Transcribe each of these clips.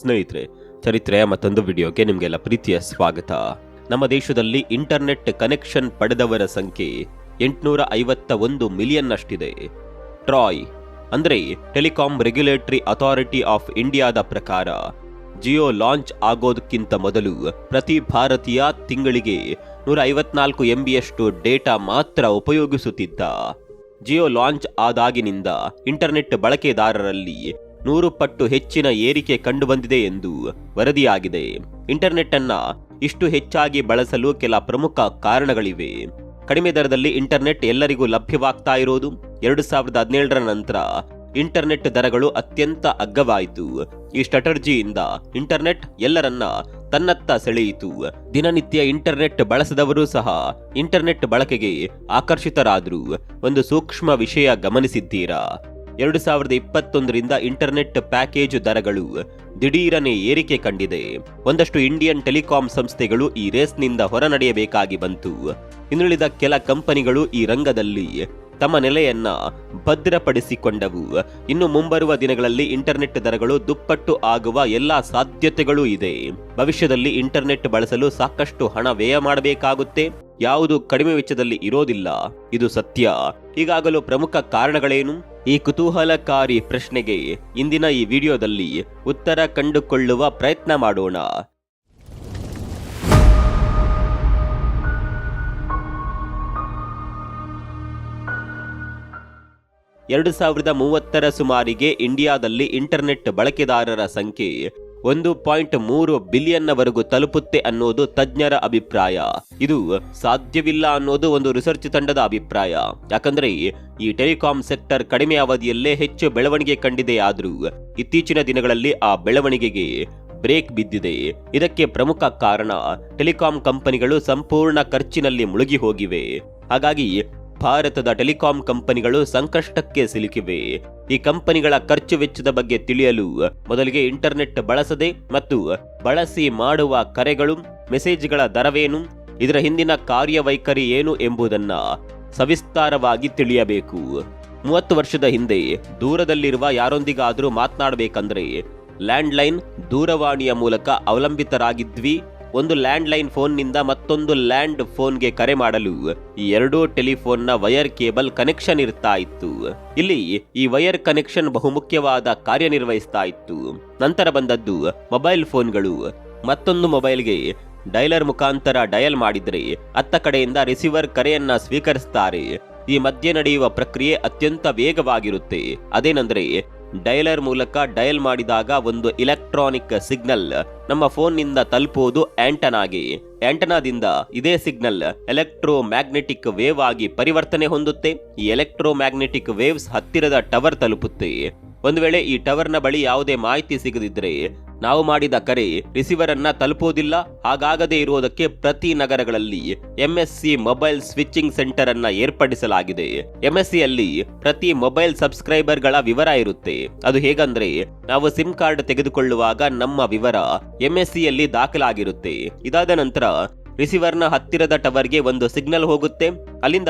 ಸ್ನೇಹಿತರೆ ಚರಿತ್ರೆಯ ಮತ್ತೊಂದು ವಿಡಿಯೋಗೆ ನಿಮಗೆಲ್ಲ ಪ್ರೀತಿಯ ಸ್ವಾಗತ. ನಮ್ಮ ದೇಶದಲ್ಲಿ ಇಂಟರ್ನೆಟ್ ಕನೆಕ್ಷನ್ ಪಡೆದವರ ಸಂಖ್ಯೆ ಎಂಟುನೂರ ಐವತ್ತ ಒಂದು ಮಿಲಿಯನ್ ಅಷ್ಟಿದೆ ಟ್ರಾಯ್, ಅಂದರೆ ಟೆಲಿಕಾಂ ರೆಗ್ಯುಲೇಟರಿ ಅಥಾರಿಟಿ ಆಫ್ ಇಂಡಿಯಾದ ಪ್ರಕಾರ, ಜಿಯೋ ಲಾಂಚ್ ಆಗೋದಕ್ಕಿಂತ ಮೊದಲು ಪ್ರತಿ ಭಾರತೀಯ ತಿಂಗಳಿಗೆ ನೂರ ಐವತ್ನಾಲ್ಕು ಎಂಬಿಯಷ್ಟು ಡೇಟಾ ಮಾತ್ರ ಉಪಯೋಗಿಸುತ್ತಿದ್ದ. ಜಿಯೋ ಲಾಂಚ್ ಆದಾಗಿನಿಂದ ಇಂಟರ್ನೆಟ್ ಬಳಕೆದಾರರಲ್ಲಿ ನೂರು ಪಟ್ಟು ಹೆಚ್ಚಿನ ಏರಿಕೆ ಕಂಡುಬಂದಿದೆ ಎಂದು ವರದಿಯಾಗಿದೆ. ಇಂಟರ್ನೆಟ್ ಅನ್ನ ಇಷ್ಟು ಹೆಚ್ಚಾಗಿ ಬಳಸಲು ಕೆಲ ಪ್ರಮುಖ ಕಾರಣಗಳಿವೆ. ಕಡಿಮೆ ದರದಲ್ಲಿ ಇಂಟರ್ನೆಟ್ ಎಲ್ಲರಿಗೂ ಲಭ್ಯವಾಗ್ತಾ ಇರೋದು ಎರಡು ಸಾವಿರದ ಹದಿನೇಳರ ನಂತರ ಇಂಟರ್ನೆಟ್ ದರಗಳು ಅತ್ಯಂತ ಅಗ್ಗವಾಯಿತು. ಈ ಸ್ಟ್ರಾಟರ್ಜಿಯಿಂದ ಇಂಟರ್ನೆಟ್ ಎಲ್ಲರನ್ನ ತನ್ನತ್ತ ಸೆಳೆಯಿತು. ದಿನನಿತ್ಯ ಇಂಟರ್ನೆಟ್ ಬಳಸದವರು ಸಹ ಇಂಟರ್ನೆಟ್ ಬಳಕೆಗೆ ಆಕರ್ಷಿತರಾದರು. ಒಂದು ಸೂಕ್ಷ್ಮ ವಿಷಯ ಗಮನಿಸಿದ್ದೀರಾ? ಎರಡು ಸಾವಿರದ ಇಪ್ಪತ್ತೊಂದರಿಂದ ಇಂಟರ್ನೆಟ್ ಪ್ಯಾಕೇಜ್ ದರಗಳು ದಿಢೀರನೆ ಏರಿಕೆ ಕಂಡಿದೆ. ಒಂದಷ್ಟು ಇಂಡಿಯನ್ ಟೆಲಿಕಾಂ ಸಂಸ್ಥೆಗಳು ಈ ರೇಸ್ನಿಂದ ಹೊರನಡೆಯಬೇಕಾಗಿ ಬಂತು. ಇನ್ನುಳಿದ ಕೆಲ ಕಂಪನಿಗಳು ಈ ರಂಗದಲ್ಲಿ ತಮ್ಮ ನೆಲೆಯನ್ನ ಭದ್ರಪಡಿಸಿಕೊಂಡವು. ಇನ್ನು ಮುಂಬರುವ ದಿನಗಳಲ್ಲಿ ಇಂಟರ್ನೆಟ್ ದರಗಳು ದುಪ್ಪಟ್ಟು ಆಗುವ ಎಲ್ಲಾ ಸಾಧ್ಯತೆಗಳೂ ಇದೆ. ಭವಿಷ್ಯದಲ್ಲಿ ಇಂಟರ್ನೆಟ್ ಬಳಸಲು ಸಾಕಷ್ಟು ಹಣ ವ್ಯಯ ಮಾಡಬೇಕಾಗುತ್ತೆ. ಯಾವುದು ಕಡಿಮೆ ವೆಚ್ಚದಲ್ಲಿ ಇರೋದಿಲ್ಲ, ಇದು ಸತ್ಯ. ಈಗಾಗಲೂ ಪ್ರಮುಖ ಕಾರಣಗಳೇನು? ಈ ಕುತೂಹಲಕಾರಿ ಪ್ರಶ್ನೆಗೆ ಇಂದಿನ ಈ ವಿಡಿಯೋದಲ್ಲಿ ಉತ್ತರ ಕಂಡುಕೊಳ್ಳುವ ಪ್ರಯತ್ನ ಮಾಡೋಣ. ಎರಡು ಸಾವಿರದ ಮೂವತ್ತರ ಸುಮಾರಿಗೆ ಇಂಡಿಯಾದಲ್ಲಿ ಇಂಟರ್ನೆಟ್ ಬಳಕೆದಾರರ ಸಂಖ್ಯೆ ಒಂದು ಪಾಯಿಂಟ್ ಮೂರು ಬಿಲಿಯನ್ನವರೆಗೂ ತಲುಪುತ್ತೆ ಅನ್ನೋದು ತಜ್ಞರ ಅಭಿಪ್ರಾಯ. ಇದು ಸಾಧ್ಯವಿಲ್ಲ ಅನ್ನೋದು ಒಂದು ರಿಸರ್ಚ್ ತಂಡದ ಅಭಿಪ್ರಾಯ. ಯಾಕಂದ್ರೆ ಈ ಟೆಲಿಕಾಂ ಸೆಕ್ಟರ್ ಕಡಿಮೆ ಅವಧಿಯಲ್ಲೇ ಹೆಚ್ಚು ಬೆಳವಣಿಗೆ ಕಂಡಿದೆ ಆದರೂ ಇತ್ತೀಚಿನ ದಿನಗಳಲ್ಲಿ ಆ ಬೆಳವಣಿಗೆಗೆ ಬ್ರೇಕ್ ಬಿದ್ದಿದೆ. ಇದಕ್ಕೆ ಪ್ರಮುಖ ಕಾರಣ ಟೆಲಿಕಾಂ ಕಂಪನಿಗಳು ಸಂಪೂರ್ಣ ಖರ್ಚಿನಲ್ಲಿ ಮುಳುಗಿ ಹೋಗಿವೆ. ಹಾಗಾಗಿ ಭಾರತದ ಟೆಲಿಕಾಂ ಕಂಪನಿಗಳು ಸಂಕಷ್ಟಕ್ಕೆ ಸಿಲುಕಿವೆ. ಈ ಕಂಪನಿಗಳ ಖರ್ಚು ವೆಚ್ಚದ ಬಗ್ಗೆ ತಿಳಿಯಲು ಮೊದಲಿಗೆ ಇಂಟರ್ನೆಟ್ ಬಳಸದೆ ಮತ್ತು ಬಳಸಿ ಮಾಡುವ ಕರೆಗಳು, ಮೆಸೇಜ್ಗಳ ದರವೇನು, ಇದರ ಹಿಂದಿನ ಕಾರ್ಯವೈಖರಿ ಏನು ಎಂಬುದನ್ನ ಸವಿಸ್ತಾರವಾಗಿ ತಿಳಿಯಬೇಕು. ಮೂವತ್ತು ವರ್ಷದ ಹಿಂದೆ ದೂರದಲ್ಲಿರುವ ಯಾರೊಂದಿಗಾದರೂ ಮಾತನಾಡಬೇಕಂದ್ರೆ, ಲ್ಯಾಂಡ್ಲೈನ್ ದೂರವಾಣಿಯ ಮೂಲಕ ಅವಲಂಬಿತರಾಗಿದ್ವಿ. ಒಂದು ಲ್ಯಾಂಡ್ ಲ್ಯಾಂಡ್ಲೈನ್ ಫೋನ್ನಿಂದ ಮತ್ತೊಂದು ಲ್ಯಾಂಡ್ ಫೋನ್ಗೆ ಕರೆ ಮಾಡಲು ಈ ಎರಡೂ ಟೆಲಿಫೋನ್ನ ವೈರ್ ಕೇಬಲ್ ಕನೆಕ್ಷನ್ ಇರ್ತಾ ಇತ್ತು. ಇಲ್ಲಿ ಈ ವೈರ್ ಕನೆಕ್ಷನ್ ಬಹುಮುಖ್ಯವಾದ ಕಾರ್ಯನಿರ್ವಹಿಸ್ತಾ ಇತ್ತು. ನಂತರ ಬಂದದ್ದು ಮೊಬೈಲ್ ಫೋನ್ಗಳು. ಮತ್ತೊಂದು ಮೊಬೈಲ್ಗೆ ಡೈಲರ್ ಮುಖಾಂತರ ಡಯಲ್ ಮಾಡಿದರೆ ಅತ್ತ ಕಡೆಯಿಂದ ರಿಸೀವರ್ ಕರೆಯನ್ನ ಸ್ವೀಕರಿಸ್ತಾರೆ. ಈ ಮಧ್ಯೆ ನಡೆಯುವ ಪ್ರಕ್ರಿಯೆ ಅತ್ಯಂತ ವೇಗವಾಗಿರುತ್ತೆ. ಅದೇನೆಂದ್ರೆ ಡಯಲರ್ ಮೂಲಕ ಡಯಲ್ ಮಾಡಿದಾಗ ಒಂದು ಇಲೆಕ್ಟ್ರಾನಿಕ್ ಸಿಗ್ನಲ್ ನಮ್ಮ ಫೋನ್ನಿಂದ ತಲುಪುವುದು ಆಂಟನಾಗಿ ಆಂಟನಾದಿಂದ ಇದೇ ಸಿಗ್ನಲ್ ಎಲೆಕ್ಟ್ರೋ ಮ್ಯಾಗ್ನೆಟಿಕ್ ವೇವ್ ಆಗಿ ಪರಿವರ್ತನೆ ಹೊಂದುತ್ತೆ. ಈ ಎಲೆಕ್ಟ್ರೋ ಮ್ಯಾಗ್ನೆಟಿಕ್ ವೇವ್ಸ್ ಹತ್ತಿರದ ಟವರ್ ತಲುಪುತ್ತೆ. ಒಂದು ವೇಳೆ ಈ ಟವರ್ನ ಬಳಿ ಯಾವುದೇ ಮಾಹಿತಿ ಸಿಗದಿದ್ರೆ ನಾವು ಮಾಡಿದ ಕರೆ ರಿಸೀವರ್ ಅನ್ನ ತಲುಪುವುದಿಲ್ಲ ಹಾಗಾಗದೇ ಇರುವುದಕ್ಕೆ ಪ್ರತಿ ನಗರಗಳಲ್ಲಿ ಎಂಎಸ್ಸಿ ಮೊಬೈಲ್ ಸ್ವಿಚಿಂಗ್ ಸೆಂಟರ್ ಅನ್ನ ಏರ್ಪಡಿಸಲಾಗಿದೆ. ಎಂಎಸ್ಸಿ ಅಲ್ಲಿ ಪ್ರತಿ ಮೊಬೈಲ್ ಸಬ್ಸ್ಕ್ರೈಬರ್ಗಳ ವಿವರ ಇರುತ್ತೆ. ಅದು ಹೇಗಂದ್ರೆ, ನಾವು ಸಿಮ್ ಕಾರ್ಡ್ ತೆಗೆದುಕೊಳ್ಳುವಾಗ ನಮ್ಮ ವಿವರ ಎಂಎಸ್ಸಿ ಯಲ್ಲಿ ದಾಖಲಾಗಿರುತ್ತೆ. ಇದಾದ ನಂತರ ರಿಸೀವರ್ನ ಹತ್ತಿರದ ಟವರ್ಗೆ ಒಂದು ಸಿಗ್ನಲ್ ಹೋಗುತ್ತೆ. ಅಲ್ಲಿಂದ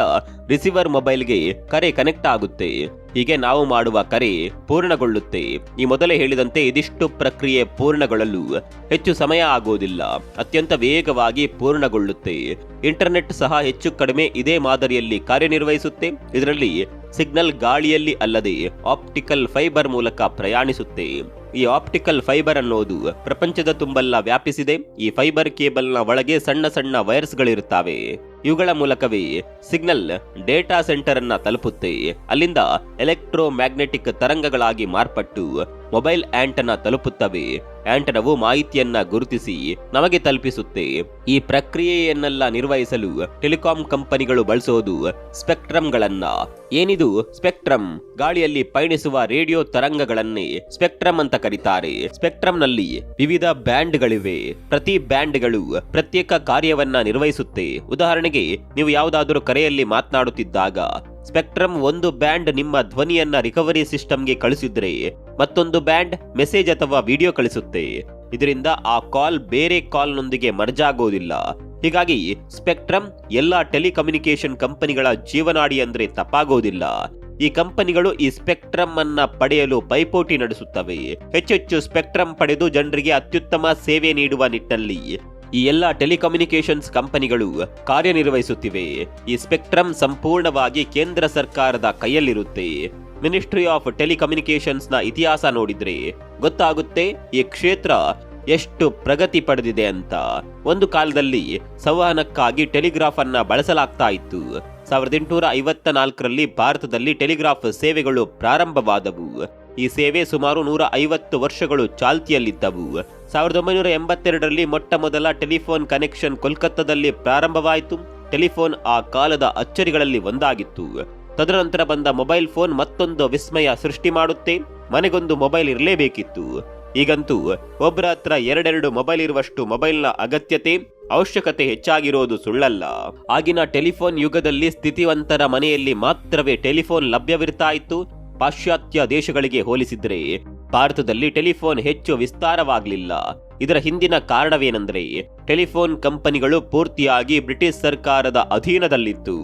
ರಿಸೀವರ್ ಮೊಬೈಲ್ಗೆ ಕರೆ ಕನೆಕ್ಟ್ ಆಗುತ್ತೆ. ಹೀಗೆ ನಾವು ಮಾಡುವ ಕರೆ ಪೂರ್ಣಗೊಳ್ಳುತ್ತೆ. ಈ ಮೊದಲೇ ಹೇಳಿದಂತೆ ಇದಿಷ್ಟು ಪ್ರಕ್ರಿಯೆ ಪೂರ್ಣಗೊಳ್ಳಲು ಹೆಚ್ಚು ಸಮಯ ಆಗುವುದಿಲ್ಲ. ಅತ್ಯಂತ ವೇಗವಾಗಿ ಪೂರ್ಣಗೊಳ್ಳುತ್ತೆ. ಇಂಟರ್ನೆಟ್ ಸಹ ಹೆಚ್ಚು ಕಡಿಮೆ ಇದೇ ಮಾದರಿಯಲ್ಲಿ ಕಾರ್ಯನಿರ್ವಹಿಸುತ್ತೆ. ಇದರಲ್ಲಿ ಸಿಗ್ನಲ್ ಗಾಳಿಯಲ್ಲಿ ಅಲ್ಲದೆ ಆಪ್ಟಿಕಲ್ ಫೈಬರ್ ಮೂಲಕ ಪ್ರಯಾಣಿಸುತ್ತೆ. ಈ ಆಪ್ಟಿಕಲ್ ಫೈಬರ್ ಅನ್ನೋದು ಪ್ರಪಂಚದ ತುಂಬೆಲ್ಲ ವ್ಯಾಪಿಸಿದೆ. ಈ ಫೈಬರ್ ಕೇಬಲ್ನ ಒಳಗೆ ಸಣ್ಣ ಸಣ್ಣ ವೈರ್ಸ್ಗಳಿರುತ್ತವೆ. ಇವುಗಳ ಮೂಲಕವೇ ಸಿಗ್ನಲ್ ಡೇಟಾ ಸೆಂಟರ್ ಅನ್ನ ತಲುಪುತ್ತೆ. ಅಲ್ಲಿಂದ ಎಲೆಕ್ಟ್ರೋ ಮ್ಯಾಗ್ನೆಟಿಕ್ ತರಂಗಗಳಾಗಿ ಮಾರ್ಪಟ್ಟು ಮೊಬೈಲ್ ಆಂಟನ ತಲುಪುತ್ತವೆ. ಆಂಟನವು ಮಾಹಿತಿಯನ್ನ ಗುರುತಿಸಿ ನಮಗೆ ತಲುಪಿಸುತ್ತೆ. ಈ ಪ್ರಕ್ರಿಯೆಯನ್ನೆಲ್ಲ ನಿರ್ವಹಿಸಲು ಟೆಲಿಕಾಂ ಕಂಪನಿಗಳು ಬಳಸೋದು ಸ್ಪೆಕ್ಟ್ರಮ್ಗಳನ್ನ. ಏನಿದು ಸ್ಪೆಕ್ಟ್ರಮ್? ಗಾಳಿಯಲ್ಲಿ ಪಯಣಿಸುವ ರೇಡಿಯೋ ತರಂಗಗಳನ್ನೇ ಸ್ಪೆಕ್ಟ್ರಮ್ ಅಂತ ಕರೀತಾರೆ. ಸ್ಪೆಕ್ಟ್ರಮ್ನಲ್ಲಿ ವಿವಿಧ ಬ್ಯಾಂಡ್ಗಳಿವೆ. ಪ್ರತಿ ಬ್ಯಾಂಡ್ಗಳು ಪ್ರತ್ಯೇಕ ಕಾರ್ಯವನ್ನ ನಿರ್ವಹಿಸುತ್ತೆ. ಉದಾಹರಣೆಗೆ, ನೀವು ಯಾವುದಾದರೂ ಕರೆಯಲ್ಲಿ ಮಾತನಾಡುತ್ತಿದ್ದಾಗ ಸ್ಪೆಕ್ಟ್ರಮ್ ಒಂದು ಬ್ಯಾಂಡ್ ನಿಮ್ಮ ಧ್ವನಿಯನ್ನ ರಿಕವರಿ ಸಿಸ್ಟಮ್ಗೆ ಕಳಿಸಿದ್ರೆ ಮತ್ತೊಂದು ಬ್ಯಾಂಡ್ ಮೆಸೇಜ್ ಅಥವಾ ವಿಡಿಯೋ ಕಳಿಸುತ್ತೆ. ಇದರಿಂದ ಆ ಕಾಲ್ ಬೇರೆ ಕಾಲ್ನೊಂದಿಗೆ ಮರ್ಜ್ ಆಗೋದಿಲ್ಲ. ಹೀಗಾಗಿ ಸ್ಪೆಕ್ಟ್ರಮ್ ಎಲ್ಲ ಟೆಲಿಕಮ್ಯುನಿಕೇಶನ್ ಕಂಪನಿಗಳ ಜೀವನಾಡಿ ಅಂದ್ರೆ ತಪ್ಪಾಗೋದಿಲ್ಲ. ಈ ಕಂಪನಿಗಳು ಈ ಸ್ಪೆಕ್ಟ್ರಮ್ ಅನ್ನ ಪಡೆಯಲು ಪೈಪೋಟಿ ನಡೆಸುತ್ತವೆ. ಹೆಚ್ಚೆಚ್ಚು ಸ್ಪೆಕ್ಟ್ರಮ್ ಪಡೆದು ಜನರಿಗೆ ಅತ್ಯುತ್ತಮ ಸೇವೆ ನೀಡುವ ನಿಟ್ಟಿನಲ್ಲಿ ಈ ಎಲ್ಲ ಟೆಲಿಕಮ್ಯುನಿಕೇಶನ್ಸ್ ಕಂಪನಿಗಳು ಕಾರ್ಯನಿರ್ವಹಿಸುತ್ತಿವೆ. ಈ ಸ್ಪೆಕ್ಟ್ರಮ್ ಸಂಪೂರ್ಣವಾಗಿ ಕೇಂದ್ರ ಸರ್ಕಾರದ ಕೈಯಲ್ಲಿರುತ್ತೆ. ಮಿನಿಸ್ಟ್ರಿ ಆಫ್ ಟೆಲಿಕಮ್ಯುನಿಕೇಶನ್ಸ್ನ ಇತಿಹಾಸ ನೋಡಿದ್ರೆ ಗೊತ್ತಾಗುತ್ತೆ ಈ ಕ್ಷೇತ್ರ ಎಷ್ಟು ಪ್ರಗತಿ ಪಡೆದಿದೆ ಅಂತ. ಒಂದು ಕಾಲದಲ್ಲಿ ಸಂವಹನಕ್ಕಾಗಿ ಟೆಲಿಗ್ರಾಫ್ ಅನ್ನ ಬಳಸಲಾಗ್ತಾ ಇತ್ತು. ಸಾವಿರದ ಎಂಟುನೂರ ಐವತ್ತ ನಾಲ್ಕರಲ್ಲಿ ಭಾರತದಲ್ಲಿ ಟೆಲಿಗ್ರಾಫ್ ಸೇವೆಗಳು ಪ್ರಾರಂಭವಾದವು. ಈ ಸೇವೆ ಸುಮಾರು ನೂರ ಐವತ್ತು ವರ್ಷಗಳು ಚಾಲ್ತಿಯಲ್ಲಿದ್ದವು. ಸಾವಿರದ ಒಂಬೈನೂರ ಎಂಬತ್ತೆರಡರಲ್ಲಿ ಮೊಟ್ಟ ಮೊದಲ ಟೆಲಿಫೋನ್ ಕನೆಕ್ಷನ್ ಕೋಲ್ಕತ್ತಾದಲ್ಲಿ ಪ್ರಾರಂಭವಾಯಿತು. ಟೆಲಿಫೋನ್ ಆ ಕಾಲದ ಅಚ್ಚರಿಗಳಲ್ಲಿ ಒಂದಾಗಿತ್ತು. ತದನಂತರ ಬಂದ ಮೊಬೈಲ್ ಫೋನ್ ಮತ್ತೊಂದು ವಿಸ್ಮಯ ಸೃಷ್ಟಿ ಮಾಡುತ್ತೆ. ಮನೆಗೊಂದು ಮೊಬೈಲ್ ಇರಲೇಬೇಕಿತ್ತು. ಈಗಂತೂ ಒಬ್ಬರ ಹತ್ರ ಎರಡೆರಡು ಮೊಬೈಲ್ ಇರುವಷ್ಟು ಮೊಬೈಲ್ನ ಅಗತ್ಯತೆ, ಅವಶ್ಯಕತೆ ಹೆಚ್ಚಾಗಿರೋದು ಸುಳ್ಳಲ್ಲ. ಆಗಿನ ಟೆಲಿಫೋನ್ ಯುಗದಲ್ಲಿ ಸ್ಥಿತಿವಂತರ ಮನೆಯಲ್ಲಿ ಮಾತ್ರವೇ ಟೆಲಿಫೋನ್ ಲಭ್ಯವಿರ್ತಾ ಇತ್ತು. ಪಾಶ್ಚಾತ್ಯ ದೇಶಗಳಿಗೆ ಹೋಲಿಸಿದರೆ ಭಾರತದಲ್ಲಿ ಟೆಲಿಫೋನ್ ಹೆಚ್ಚು ವಿಸ್ತಾರವಾಗಲಿಲ್ಲ. ಇದರ ಹಿಂದಿನ ಕಾರಣವೇನೆಂದರೆ ಟೆಲಿಫೋನ್ ಕಂಪನಿಗಳು ಪೂರ್ತಿಯಾಗಿ ಬ್ರಿಟಿಷ್ ಸರ್ಕಾರದ ಅಧೀನದಲ್ಲಿತ್ತು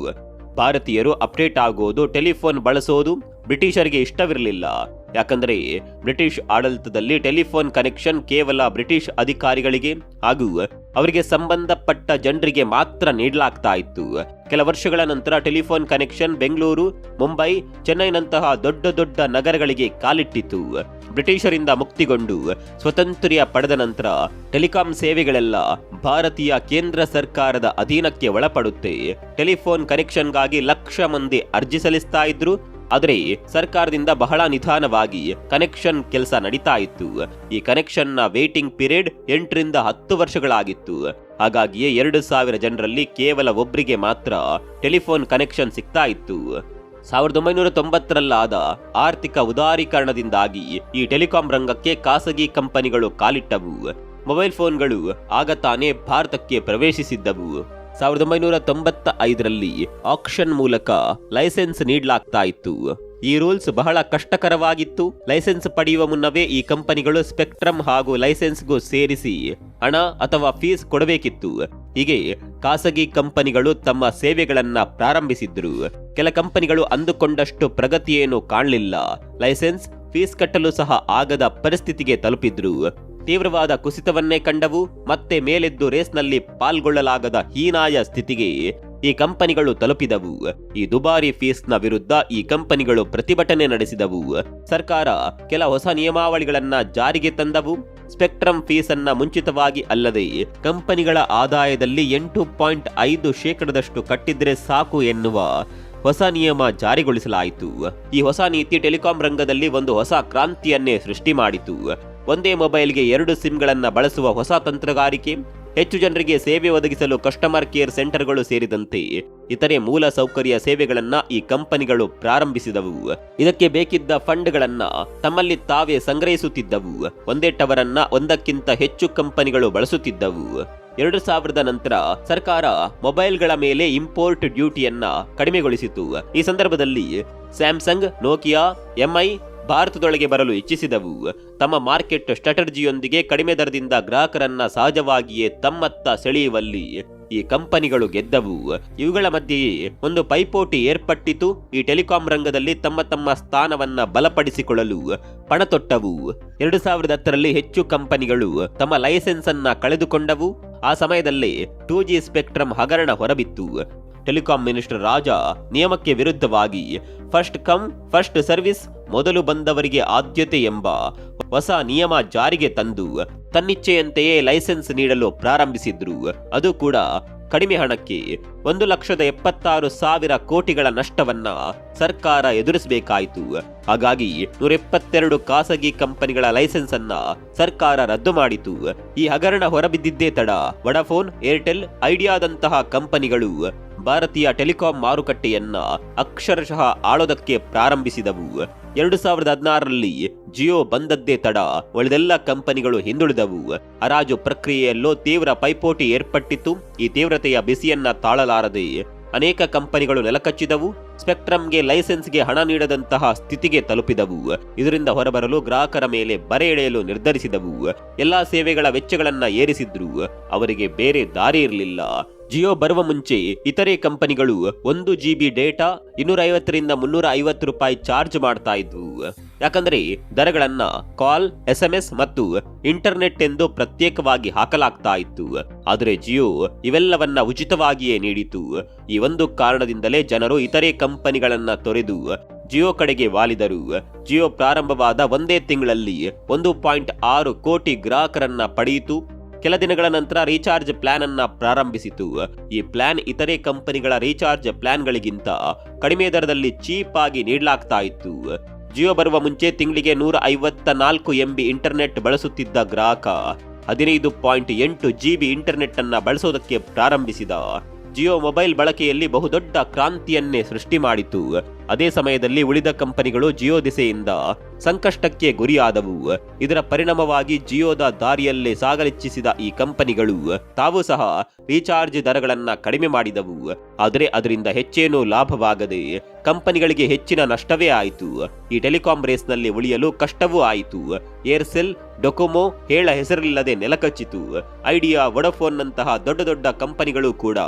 ಭಾರತೀಯರು ಅಪ್ಡೇಟ್ ಆಗೋದು ಟೆಲಿಫೋನ್ ಬಳಸೋದು ಬ್ರಿಟಿಷರಿಗೆ ಇಷ್ಟವಿರಲಿಲ್ಲ. ಯಾಕಂದ್ರೆ ಬ್ರಿಟಿಷ್ ಆಡಳಿತದಲ್ಲಿ ಟೆಲಿಫೋನ್ ಕನೆಕ್ಷನ್ ಕೇವಲ ಬ್ರಿಟಿಷ್ ಅಧಿಕಾರಿಗಳಿಗೆ ಹಾಗೂ ಅವರಿಗೆ ಸಂಬಂಧಪಟ್ಟ ಜನರಿಗೆ ಮಾತ್ರ ನೀಡಲಾಗ್ತಾ ಇತ್ತು. ಕೆಲ ವರ್ಷಗಳ ನಂತರ ಟೆಲಿಫೋನ್ ಕನೆಕ್ಷನ್ ಬೆಂಗಳೂರು, ಮುಂಬೈ, ಚೆನ್ನೈನಂತಹ ದೊಡ್ಡ ದೊಡ್ಡ ನಗರಗಳಿಗೆ ಕಾಲಿಟ್ಟಿತು. ಬ್ರಿಟಿಷರಿಂದ ಮುಕ್ತಿಗೊಂಡು ಸ್ವತಂತ್ರ್ಯ ಪಡೆದ ನಂತರ ಟೆಲಿಕಾಂ ಸೇವೆಗಳೆಲ್ಲ ಭಾರತೀಯ ಕೇಂದ್ರ ಸರ್ಕಾರದ ಅಧೀನಕ್ಕೆ ಒಳಪಡುತ್ತೆ. ಟೆಲಿಫೋನ್ ಕನೆಕ್ಷನ್ಗಾಗಿ ಲಕ್ಷ ಮಂದಿ ಅರ್ಜಿ ಸಲ್ಲಿಸ್ತಾ ಇದ್ರು. ಆದರೆ ಸರ್ಕಾರದಿಂದ ಬಹಳ ನಿಧಾನವಾಗಿ ಕನೆಕ್ಷನ್ ಕೆಲಸ ನಡೀತಾ ಇತ್ತು. ಈ ಕನೆಕ್ಷನ್ನ ವೇಟಿಂಗ್ ಪೀರಿಯಡ್ ಎಂಟರಿಂದ ಹತ್ತು ವರ್ಷಗಳಾಗಿತ್ತು. ಹಾಗಾಗಿಯೇ ಎರಡು ಸಾವಿರ ಜನರಲ್ಲಿ ಕೇವಲ ಒಬ್ಬರಿಗೆ ಮಾತ್ರ ಟೆಲಿಫೋನ್ ಕನೆಕ್ಷನ್ ಸಿಗ್ತಾ ಇತ್ತು. ಸಾವಿರದ ಒಂಬೈನೂರ ತೊಂಬತ್ತರಲ್ಲಾದ ಆರ್ಥಿಕ ಉದಾರೀಕರಣದಿಂದಾಗಿ ಈ ಟೆಲಿಕಾಂ ರಂಗಕ್ಕೆ ಖಾಸಗಿ ಕಂಪನಿಗಳು ಕಾಲಿಟ್ಟವು. ಮೊಬೈಲ್ ಫೋನ್ಗಳು ಆಗ ತಾನೇ ಭಾರತಕ್ಕೆ ಪ್ರವೇಶಿಸಿದ್ದವು. ಸಾವಿರದ ಒಂಬೈನೂರ ತೊಂಬತ್ತ ಐದರಲ್ಲಿ ಆಕ್ಷನ್ ಮೂಲಕ ಲೈಸೆನ್ಸ್ ನೀಡಲಾಗ್ತಾ ಇತ್ತು ಈ ರೂಲ್ಸ್ ಬಹಳ ಕಷ್ಟಕರವಾಗಿತ್ತು. ಲೈಸೆನ್ಸ್ ಪಡೆಯುವ ಮುನ್ನವೇ ಈ ಕಂಪನಿಗಳು ಸ್ಪೆಕ್ಟ್ರಮ್ ಹಾಗೂ ಲೈಸೆನ್ಸ್ಗೂ ಸೇರಿಸಿ ಹಣ ಅಥವಾ ಫೀಸ್ ಕೊಡಬೇಕಿತ್ತು. ಹೀಗೆ ಖಾಸಗಿ ಕಂಪನಿಗಳು ತಮ್ಮ ಸೇವೆಗಳನ್ನ ಪ್ರಾರಂಭಿಸಿದ್ರು. ಕೆಲ ಕಂಪನಿಗಳು ಅಂದುಕೊಂಡಷ್ಟು ಪ್ರಗತಿಯೇನು ಕಾಣಲಿಲ್ಲ. ಲೈಸೆನ್ಸ್ ಫೀಸ್ ಕಟ್ಟಲು ಸಹ ಆಗದ ಪರಿಸ್ಥಿತಿಗೆ ತಲುಪಿದ್ರು. ತೀವ್ರವಾದ ಕುಸಿತವನ್ನೇ ಕಂಡವು, ಮತ್ತೆ ಮೇಲೆದ್ದು ರೇಸ್ನಲ್ಲಿ ಪಾಲ್ಗೊಳ್ಳಲಾಗದ ಹೀನಾಯ ಸ್ಥಿತಿಗೆ ಈ ಕಂಪನಿಗಳು ತಲುಪಿದವು. ಈ ದುಬಾರಿ ಫೀಸ್ನ ವಿರುದ್ಧ ಈ ಕಂಪನಿಗಳು ಪ್ರತಿಭಟನೆ ನಡೆಸಿದವು. ಸರ್ಕಾರ ಕೆಲ ಹೊಸ ನಿಯಮಾವಳಿಗಳನ್ನ ಜಾರಿಗೆ ತಂದವು. ಸ್ಪೆಕ್ಟ್ರಮ್ ಫೀಸ್ ಅನ್ನ ಮುಂಚಿತವಾಗಿ ಅಲ್ಲದೆ ಕಂಪನಿಗಳ ಆದಾಯದಲ್ಲಿ ಎಂಟು ಪಾಯಿಂಟ್ ಐದು ಶೇಕಡದಷ್ಟು ಕಟ್ಟಿದ್ರೆ ಸಾಕು ಎನ್ನುವ ಹೊಸ ನಿಯಮ ಜಾರಿಗೊಳಿಸಲಾಯಿತು. ಈ ಹೊಸ ನೀತಿ ಟೆಲಿಕಾಂ ರಂಗದಲ್ಲಿ ಒಂದು ಹೊಸ ಕ್ರಾಂತಿಯನ್ನೇ ಸೃಷ್ಟಿ ಮಾಡಿತು. ಒಂದೇ ಮೊಬೈಲ್ಗೆ ಎರಡು ಸಿಮ್ಗಳನ್ನು ಬಳಸುವ ಹೊಸ ತಂತ್ರಗಾರಿಕೆ, ಹೆಚ್ಚು ಜನರಿಗೆ ಸೇವೆ ಒದಗಿಸಲು ಕಸ್ಟಮರ್ ಕೇರ್ ಸೆಂಟರ್ಗಳು ಸೇರಿದಂತೆ ಇತರೆ ಮೂಲ ಸೌಕರ್ಯ ಸೇವೆಗಳನ್ನು ಈ ಕಂಪನಿಗಳು ಪ್ರಾರಂಭಿಸಿದವು. ಇದಕ್ಕೆ ಬೇಕಿದ್ದ ಫಂಡ್ಗಳನ್ನು ತಮ್ಮಲ್ಲಿ ತಾವೇ ಸಂಗ್ರಹಿಸುತ್ತಿದ್ದವು. ಒಂದೇ ಟವರನ್ನ ಒಂದಕ್ಕಿಂತ ಹೆಚ್ಚು ಕಂಪನಿಗಳು ಬಳಸುತ್ತಿದ್ದವು. ಎರಡು ಸಾವಿರದ ನಂತರ ಸರ್ಕಾರ ಮೊಬೈಲ್ಗಳ ಮೇಲೆ ಇಂಪೋರ್ಟ್ ಡ್ಯೂಟಿಯನ್ನ ಕಡಿಮೆಗೊಳಿಸಿತು. ಈ ಸಂದರ್ಭದಲ್ಲಿ ಸ್ಯಾಮ್ಸಂಗ್ ನೋಕಿಯಾ ಎಂಐ ಭಾರತದೊಳಗೆ ಬರಲು ಇಚ್ಛಿಸಿದವು. ತಮ್ಮ ಮಾರ್ಕೆಟ್ ಸ್ಟ್ರಾಟಜಿಯೊಂದಿಗೆ ಕಡಿಮೆ ದರದಿಂದ ಗ್ರಾಹಕರನ್ನ ಸಹಜವಾಗಿಯೇ ತಮ್ಮತ್ತ ಸೆಳೆಯುವಲ್ಲಿ ಈ ಕಂಪನಿಗಳು ಗೆದ್ದವು. ಇವುಗಳ ಮಧ್ಯೆಯೇ ಒಂದು ಪೈಪೋಟಿ ಏರ್ಪಟ್ಟಿತು. ಈ ಟೆಲಿಕಾಂ ರಂಗದಲ್ಲಿ ತಮ್ಮ ತಮ್ಮ ಸ್ಥಾನವನ್ನ ಬಲಪಡಿಸಿಕೊಳ್ಳಲು ಪಣ ತೊಟ್ಟವು ಎರಡು ಸಾವಿರದ ಹತ್ತರಲ್ಲಿ ಹೆಚ್ಚು ಕಂಪನಿಗಳು ತಮ್ಮ ಲೈಸೆನ್ಸ್ ಅನ್ನ ಕಳೆದುಕೊಂಡವು. ಆ ಸಮಯದಲ್ಲೇ ಟೂ ಜಿ ಸ್ಪೆಕ್ಟ್ರಮ್ ಹಗರಣ ಹೊರಬಿತ್ತು. ಟೆಲಿಕಾಂ ಮಿನಿಸ್ಟರ್ ರಾಜ ನಿಯಮಕ್ಕೆ ವಿರುದ್ಧವಾಗಿ ಫಸ್ಟ್ ಕಮ್, ಫಸ್ಟ್ ಸರ್ವಿಸ್, ಮೊದಲು ಬಂದವರಿಗೆ ಆದ್ಯತೆ ಎಂಬ ಹೊಸ ನಿಯಮ ಜಾರಿಗೆ ತಂದು ತನ್ನಿಚ್ಛೆಯಂತೆಯೇ ಲೈಸೆನ್ಸ್ ನೀಡಲು ಪ್ರಾರಂಭಿಸಿದ್ರು. ಅದು ಕೂಡ ಕಡಿಮೆ ಹಣಕ್ಕೆ. ಒಂದು ಲಕ್ಷದ ಎಪ್ಪತ್ತಾರು ಸಾವಿರ ಕೋಟಿಗಳ ನಷ್ಟವನ್ನ ಸರ್ಕಾರ ಎದುರಿಸಬೇಕಾಯಿತು. ಹಾಗಾಗಿ ನೂರ ಎಪ್ಪತ್ತೆರಡು ಖಾಸಗಿ ಕಂಪನಿಗಳ ಲೈಸೆನ್ಸ್ ಅನ್ನ ಸರ್ಕಾರ ರದ್ದು ಮಾಡಿತು. ಈ ಹಗರಣ ಹೊರಬಿದ್ದಿದ್ದೇ ತಡ. ವಡಾಫೋನ್, ಏರ್ಟೆಲ್, ಐಡಿಯಾದಂತಹ ಕಂಪನಿಗಳು ಭಾರತೀಯ ಟೆಲಿಕಾಂ ಮಾರುಕಟ್ಟೆಯನ್ನ ಅಕ್ಷರಶಃ ಆಳೋದಕ್ಕೆ ಪ್ರಾರಂಭಿಸಿದವು. ಎರಡು ಸಾವಿರದ ಹದಿನಾರರಲ್ಲಿ ಜಿಯೋ ಬಂದದ್ದೇ ತಡ ಉಳಿದೆಲ್ಲ ಕಂಪನಿಗಳು ಹಿಂದುಳಿದವು. ಹರಾಜು ಪ್ರಕ್ರಿಯೆಯಲ್ಲೂ ತೀವ್ರ ಪೈಪೋಟಿ ಏರ್ಪಟ್ಟಿತ್ತು. ಈ ತೀವ್ರತೆಯ ಬಿಸಿಯನ್ನ ತಾಳಲಾರದೆ ಅನೇಕ ಕಂಪನಿಗಳು ನೆಲಕಚ್ಚಿದವು. ಸ್ಪೆಕ್ಟ್ರಮ್ಗೆ ಲೈಸೆನ್ಸ್ಗೆ ಹಣ ನೀಡದಂತಹ ಸ್ಥಿತಿಗೆ ತಲುಪಿದವು. ಇದರಿಂದ ಹೊರಬರಲು ಗ್ರಾಹಕರ ಮೇಲೆ ಬರೆ ಎಳೆಯಲು ನಿರ್ಧರಿಸಿದವು. ಎಲ್ಲಾ ಸೇವೆಗಳ ವೆಚ್ಚಗಳನ್ನ ಏರಿಸಿದ್ರು. ಅವರಿಗೆ ಬೇರೆ ದಾರಿ ಇರಲಿಲ್ಲ. ಜಿಯೋ ಬರುವ ಮುಂಚೆ ಇತರೆ ಕಂಪನಿಗಳು ಒಂದು ಜಿ ಬಿ ಡೇಟಾ ಇನ್ನೂರ ಐವತ್ತರಿಂದ ಮುನ್ನೂರ ಐವತ್ತು ರೂಪಾಯಿ ಚಾರ್ಜ್ ಮಾಡ್ತಾ ಇದ್ವು. ಯಾಕಂದ್ರೆ ದರಗಳನ್ನ ಕಾಲ್ ಎಸ್ ಎಂ ಎಸ್ ಮತ್ತು ಇಂಟರ್ನೆಟ್ ಎಂದು ಪ್ರತ್ಯೇಕವಾಗಿ ಹಾಕಲಾಗ್ತಾ ಇತ್ತು. ಆದರೆ ಜಿಯೋ ಇವೆಲ್ಲವನ್ನ ಉಚಿತವಾಗಿಯೇ ನೀಡಿತು. ಈ ಒಂದು ಕಾರಣದಿಂದಲೇ ಜನರು ಇತರೆ ಕಂಪನಿಗಳನ್ನ ತೊರೆದು ಜಿಯೋ ಕಡೆಗೆ ವಾಲಿದರು. ಜಿಯೋ ಪ್ರಾರಂಭವಾದ ಒಂದೇ ತಿಂಗಳಲ್ಲಿ ಒಂದು ಪಾಯಿಂಟ್ ಆರು ಕೋಟಿ ಗ್ರಾಹಕರನ್ನ ಪಡೆಯಿತು. ಕೆಲ ದಿನಗಳ ನಂತರ ರೀಚಾರ್ಜ್ ಪ್ಲಾನ್ ಅನ್ನ ಪ್ರಾರಂಭಿಸಿತು. ಈ ಪ್ಲಾನ್ ಇತರೆ ಕಂಪನಿಗಳ ರೀಚಾರ್ಜ್ ಪ್ಲಾನ್ಗಳಿಗಿಂತ ಕಡಿಮೆ ದರದಲ್ಲಿ ಚೀಪ್ ಆಗಿ ನೀಡಲಾಗ್ತಾ ಇತ್ತು. ಜಿಯೋ ಬರುವ ಮುಂಚೆ ತಿಂಗಳಿಗೆ ನೂರ ಐವತ್ತ ನಾಲ್ಕು ಎಂಬಿ ಇಂಟರ್ನೆಟ್ ಬಳಸುತ್ತಿದ್ದ ಗ್ರಾಹಕ ಹದಿನೈದು ಪಾಯಿಂಟ್ ಎಂಟು ಜಿಬಿ ಇಂಟರ್ನೆಟ್ ಅನ್ನ ಬಳಸೋದಕ್ಕೆ ಪ್ರಾರಂಭಿಸಿದ. ಜಿಯೋ ಮೊಬೈಲ್ ಬಳಕೆಯಲ್ಲಿ ಬಹುದೊಡ್ಡ ಕ್ರಾಂತಿಯನ್ನೇ ಸೃಷ್ಟಿ ಮಾಡಿತು. ಅದೇ ಸಮಯದಲ್ಲಿ ಉಳಿದ ಕಂಪನಿಗಳು ಜಿಯೋ ದಿಸೆಯಿಂದ ಸಂಕಷ್ಟಕ್ಕೆ ಗುರಿಯಾದವು. ಇದರ ಪರಿಣಾಮವಾಗಿ ಜಿಯೋದ ದಾರಿಯಲ್ಲೇ ಸಾಗಲಿಚ್ಛಿಸಿದ ಈ ಕಂಪನಿಗಳು ತಾವು ಸಹ ರೀಚಾರ್ಜ್ ದರಗಳನ್ನ ಕಡಿಮೆ ಮಾಡಿದವು. ಆದರೆ ಅದರಿಂದ ಹೆಚ್ಚೇನೂ ಲಾಭವಾಗದೆ ಕಂಪನಿಗಳಿಗೆ ಹೆಚ್ಚಿನ ನಷ್ಟವೇ ಆಯಿತು. ಈ ಟೆಲಿಕಾಂ ರೇಸ್ನಲ್ಲಿ ಉಳಿಯಲು ಕಷ್ಟವೂ ಆಯಿತು. ಏರ್ಸೆಲ್ ಡೊಕೊಮೊ ಹೇಳ ಹೆಸರಿಲ್ಲದೆ ನೆಲಕಚ್ಚಿತು. ಐಡಿಯಾ, ವೊಡಫೋನ್ನಂತಹ ದೊಡ್ಡ ದೊಡ್ಡ ಕಂಪನಿಗಳು ಕೂಡ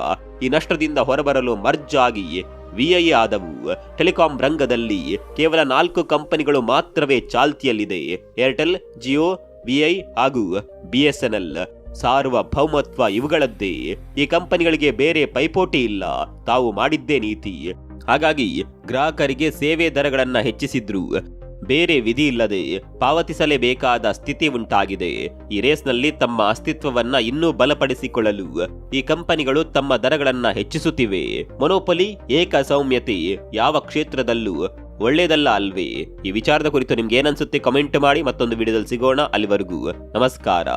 ಈ ನಷ್ಟದಿಂದ ಹೊರಬರಲು ಮರ್ಜ್ ಆಗಿ ವಿಐ ಆದವು. ಟೆಲಿಕಾಂ ರಂಗದಲ್ಲಿ ಕೇವಲ ನಾಲ್ಕು ಕಂಪನಿಗಳು ಮಾತ್ರವೇ ಚಾಲ್ತಿಯಲ್ಲಿದೆ. Airtel Jio V I BSNL ಸಾರ್ವಭೌಮತ್ವ ಇವುಗಳದ್ದೇ. ಈ ಕಂಪನಿಗಳಿಗೆ ಬೇರೆ ಪೈಪೋಟಿ ಇಲ್ಲ. ತಾವು ಮಾಡಿದ್ದೇ ನೀತಿ. ಹಾಗಾಗಿ ಗ್ರಾಹಕರಿಗೆ ಸೇವೆ ದರಗಳನ್ನು ಹೆಚ್ಚಿಸಿದ್ರು. ಬೇರೆ ವಿಧಿ ಇಲ್ಲದೆ ಪಾವತಿಸಲೇಬೇಕಾದ ಸ್ಥಿತಿ ಉಂಟಾಗಿದೆ. ಈ ರೇಸ್ನಲ್ಲಿ ತಮ್ಮ ಅಸ್ತಿತ್ವವನ್ನ ಇನ್ನೂ ಬಲಪಡಿಸಿಕೊಳ್ಳಲು ಈ ಕಂಪನಿಗಳು ತಮ್ಮ ದರಗಳನ್ನ ಹೆಚ್ಚಿಸುತ್ತಿವೆ. ಮೊನೋಪಲಿ ಏಕ ಸೌಮ್ಯತೆ ಯಾವ ಕ್ಷೇತ್ರದಲ್ಲೂ ಒಳ್ಳೇದಲ್ಲ ಅಲ್ವೇ? ಈ ವಿಚಾರದ ಕುರಿತು ನಿಮ್ಗೆ ಏನನ್ಸುತ್ತೆ ಕಮೆಂಟ್ ಮಾಡಿ ಮತ್ತೊಂದು ವಿಡಿಯೋದಲ್ಲಿ ಸಿಗೋಣ ಅಲ್ಲಿವರೆಗೂ. ನಮಸ್ಕಾರ.